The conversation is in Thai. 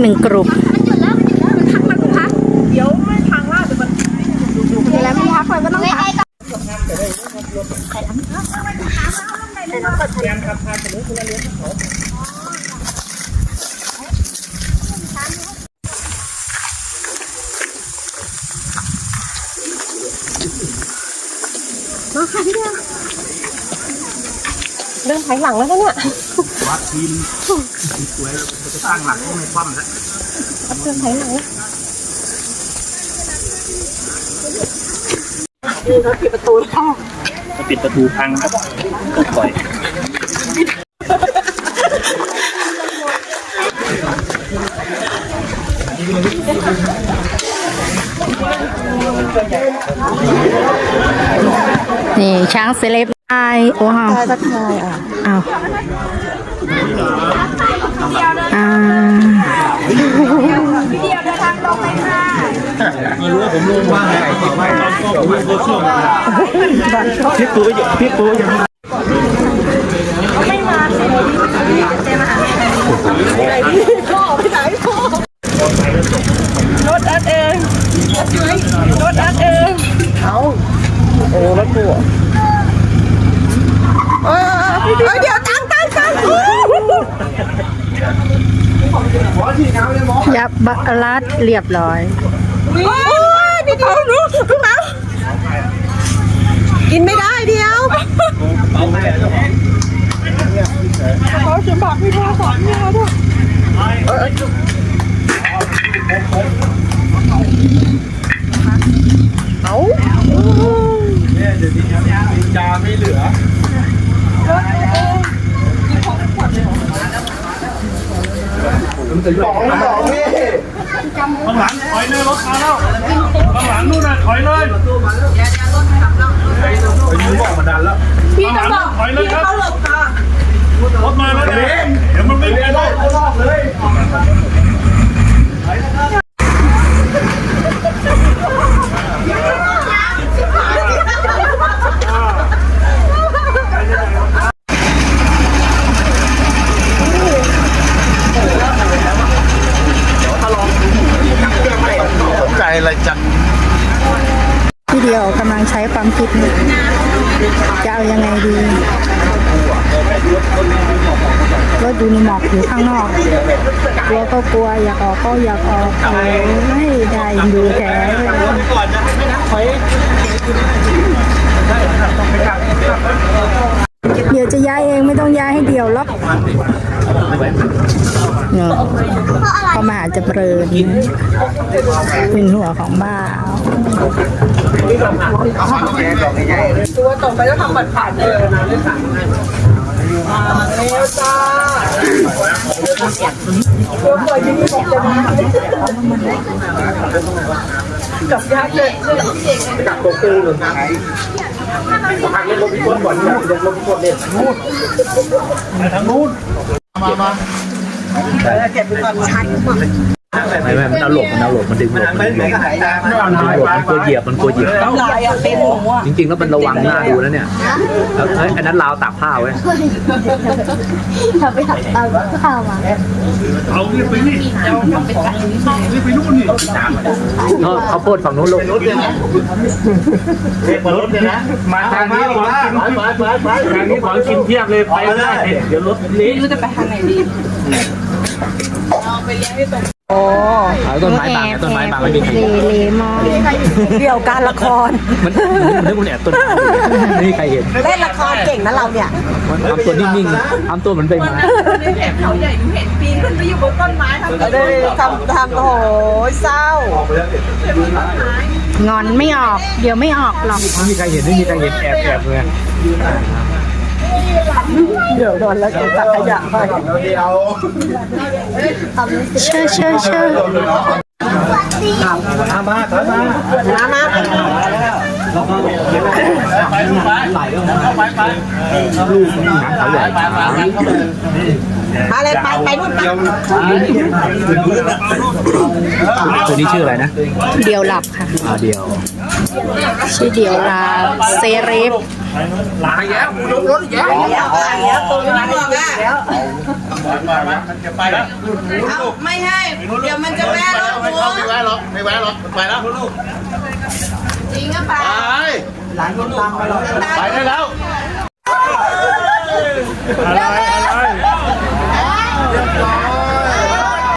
หนึ่งกลุ่มเดี๋ยวไม่พังล่เดี๋ยว เลยก็ต้องพักเดินถอยหลังแล้วนะเนี่ยวัดทีมสวยเราจะตั้งหลักให้ไม่คว่ำแล้วเดินถอยหลังปิดประตูแล้วถ้าปิดประตูพังครับต้องปล่อยนี่ช้างเซเลบ ไอโอ้ฮาวตายสักทายอะอ้าวอ่าไม่รู้ว่าผมลงบ้างไงต่อไปตอนก็ผมลงโซเชียลพี่ปูอยู่พี่ปูยังพ่อไปไหนพ่อรถอัดเองรถอัดเองเอาโอ้รถกูเออเดี๋ยวตั้งตั้งตั้ง ยั บบะรัดเรียบร้อยโอ้ยเดี๋ยวหนูลูกน้ำกินไม่ได้เดียวเขาจะบอกพี่พ่อสอนเมียด้วยเอาเนี่ยเดี๋ยวนี้ยาไม่เหลือสองสองนี่ ข้างหลังถอยเลยรถมาแล้วข้างหลังนู่นน่ะถอยเลยไปยืนบอกมาดันแล้ว พี่จะบอก ถอยเลย พี่ ครับ เขาหลบค่ะ รถมาแล้วนะเดี๋ยวมันไม่ไปรอบรอบเลย สนใจอะไรจัง พี่เดียว กำลังใช้ความคิดนี่จะเอายังไงดีรถอยู่ในหมอกอยู่ข้างนอกกลัวก็กลัวอยากออกก็อยากออกโอ้ยได้ดูแท้เดี๋ยวจะย้ายเองไม่ต้องย้ายให้เดียวหรอกเนาะเพราะมหาจะเปริญเป็นหัวของบ้าตัวต่อไปแล้วทำบัตรผ่านเลยนะเรื่องผ่านมาแล้วจ้าตัวปล่อยที่นี่บอกจะมากับยักษ์เลยกับตัวกูหรือไง ทางเล่นรถพิกลก่อนเนี่ยเล่นรถพิกลเนี่ยนู่นไปทางนู้น มามาเก็บไปก่อนชัดมาก ไม่ไม่มันเอาหลบมันเอาหลบมันดึงหลบมันดึงหลบไม่เอามันดึงหลบมันกลัวเหยียบมันกลัวเหยียบน้ำลายอะเต็มหัวจริงๆแล้วมันระวังหน้าดูแล้วเนี่ยแล้วเอ้ยอันนั้นราวตากผ้าไว้เอาเรียกไปนี่เรียกไปนู่นนี่เขาเขาโพดฝั่งนู้นลงรถเลยนะเรียกมารถเลยนะมาทางนี้ของกินไปไปไปทางนี้ของกินเทียบเลยไปได้เดี๋ยวรถเละไม่รู้จะไปทางไหนดี เอาไปเลี้ยงให้ตรงเอาต้นไม้บังต้นไม้บังไม่มีใครเลเลมองเดี่ยวการละคร มันมันนึกมันแอบต้นไม้ไม่มีใครเห็นเล่นละครเก่งนะเราเนี่ย มันทำตัวนิ่งๆทำตัวเหมือนใบไม้แอบเขาใหญ่หนูเห็นปีนขึ้นไปอยู่บนต้นไม้ทำเลยทำทำโอ้โหเศร้า งอนไม่ออก เดี๋ยวไม่ออกหรอก ไม่มีใครเห็นไม่มีใครเห็นแอบแอบเลย เดี๋ยวโดนแล้วเก็บตักขยะไปเชื่อเชื่อเชื่อมามาถอยมาน้ำมาไปลูกไปไปไปลูกนี่หางเขาใหญ่มาเลยไปไปนู่นไปตัวนี้ชื่ออะไรนะ เดียวหลับค่ะ เดียว ชื่อเดียวหลับเซเรฟ หลายแล้วรถรถแย่แล้วแล้วตัวนี้บอกอะมันจะไปแล้วเอาไม่ให้ เดี๋ยวมันจะแวะรถไม่หัวเข้าไม่แวะหรอกไม่แวะหรอกไปแล้วลูกจริงหรือเปล่าไปหลังคนตังไปเลยไปได้แล้วอะไรอะไร